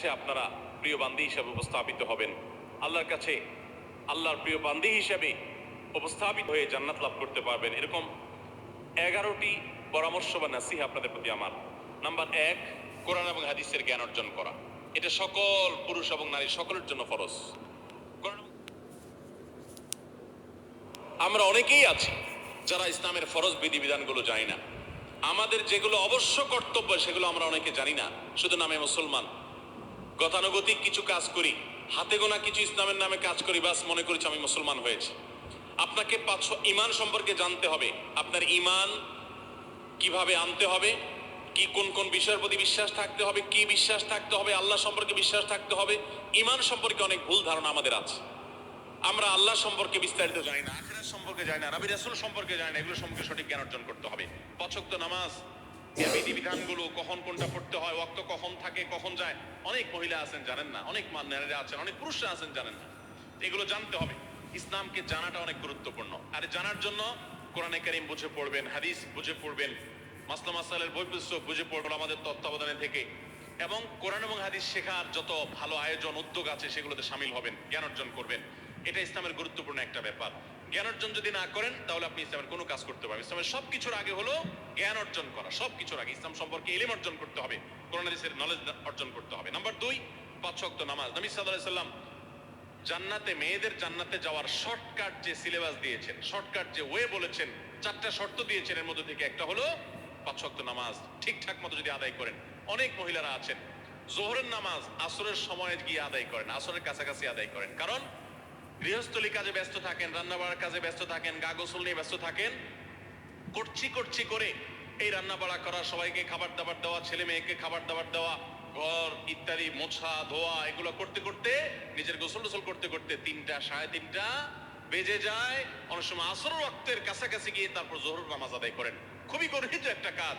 সে আপনারা প্রিয় বান্দি হিসাবে উপস্থাপিত হবেন। আল্লাহর কাছে আল্লাহর প্রিয় বান্দি হিসাবে উপস্থাপিত হয়ে জান্নাত লাভ করতে পারবেন। এরকম এগারোটি পরামর্শ বা নাসিহা আপনাদের প্রতি আমার। নাম্বার এক, কোরআন এবং হাদিসের জ্ঞান অর্জন করা। এটা সকল পুরুষ এবং নারী সকলের জন্য ফরজ। আমরা অনেকেই আছি যারা ইসলামের ফরজ বিধিবিধানগুলো জানি না। আমাদের যেগুলো অবশ্য কর্তব্য সেগুলো আমরা অনেকে জানি না। শুধু নামে মুসলমান। গতানুগতিক কিছু কাজ করি, হাতে গোনা কিছু ইসলামের নামে কাজ করি, বাস মনে করেছি আমি মুসলমান হয়েছি। আপনাকে পাঁচ ইমান সম্পর্কে জানতে হবে। আপনার ইমান কীভাবে আনতে হবে? কি কোন কোন বিষয়ের প্রতি বিশ্বাস থাকতে হবে? কি বিশ্বাস থাকতে হবে? আল্লাহ সম্পর্কে বিশ্বাস থাকতে হবে? ইমান সম্পর্কে অনেক ভুল ধারণা আমাদের আছে। আমরা আল্লাহ সম্পর্কে বিস্তারিত জানি না, আখিরাত সম্পর্কে জানি না, নবী রাসুল সম্পর্কে জানি না এগুলো সম্পর্কে সঠিক জ্ঞান অর্জন করতে হবে। পছক্ত নামাজ এর বিধিবিধানগুলো কখন কোনটা পড়তে হয়, ওয়াক্ত কখন থাকে, কখন যায়, অনেক মহিলা আছেন, জানেন না, অনেক নারীরা আছেন, অনেক পুরুষরা আছেন, জানেন না। এগুলো জানতে হবে। ইসলামকে জানাটা অনেক গুরুত্বপূর্ণ। আর জানার জন্য কোরআনে কারিম বুঝে পড়বেন, হাদিস বুঝে পড়বেন, মাসলা মাসালের বই পুস্তক বুঝে পড়বেন আমাদের তত্ত্বাবধানে থেকে। এবং কোরআন এবং হাদিস শেখার যত ভালো আয়োজন, উদ্যোগ আছে, সেগুলোতে সামিল হবেন, জ্ঞান অর্জন করবেন। এটা ইসলামের গুরুত্বপূর্ণ একটা ব্যাপার। জ্ঞান অর্জন যদি না করেন, তাহলে আপনি ইসলামের কোনো কাজ করতে পারবেন ইসলামের সব কিছুর আগে হলো জ্ঞান অর্জন করা সব কিছুর আগে। ইসলাম সম্পর্কে ইলিম অর্জন করতে হবে, কোরআন হাদিসের নলেজ অর্জন করতে হবে। নাম্বার দুই, পাঁচ ওয়াক্ত নামাজ। নবী আলাইহি সাল্লাম জান্নাতে, মেয়েদের জান্নাতে যাওয়ার শর্টকাট যে সিলেবাস দিয়েছেন শর্টকাট যে ওয়ে বলেছেন, চারটা শর্ত দিয়েছেন এর মধ্যে থেকে। একটা হলো পাঁচ ওয়াক্ত নামাজ। ঠিকঠাক মতো যদি আদায় করেন, অনেক মহিলারা আছেন। জোহরের নামাজ আসরের সময়ে গিয়ে আদায় করেন, আসরের কাছাকাছি আদায় করেন। কারণ গৃহস্থলী কাজে ব্যস্ত থাকেন রান্না বাড়ার কাজে ব্যস্ত থাকেন গা গোসল নিয়ে ব্যস্ত থাকেন, করছি করছি করে এই রান্না বাড়া করা, সবাইকে খাবার দাবার দেওয়া, ছেলে মেয়েকে খাবার দাবার দেওয়া, ঘর, ইত্যাদি, মোছা, ধোয়া, এগুলো করতে করতে, নিজের গোসল টোসল করতে করতে তিনটা, সাড়ে তিনটা বেজে যায়। অনেক সময় আসর রক্তের কাছাকাছি গিয়ে তারপর জোহর নামাজ আদায় করেন। খুবই গর্হিত একটা কাজ।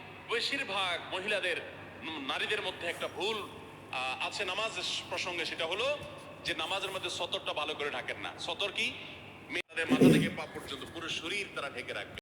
বেশিরভাগ মহিলাদের নারীদের মধ্যে একটা ভুল আছে নামাজ প্রসঙ্গে, সেটা হলো যে নামাজের মধ্যে সতরটা ভালো করে ঢাকেন না। সতর কি? মেয়েদের মাথা থেকে পা পর্যন্ত পুরো শরীর তারা ঢেকে রাখবে।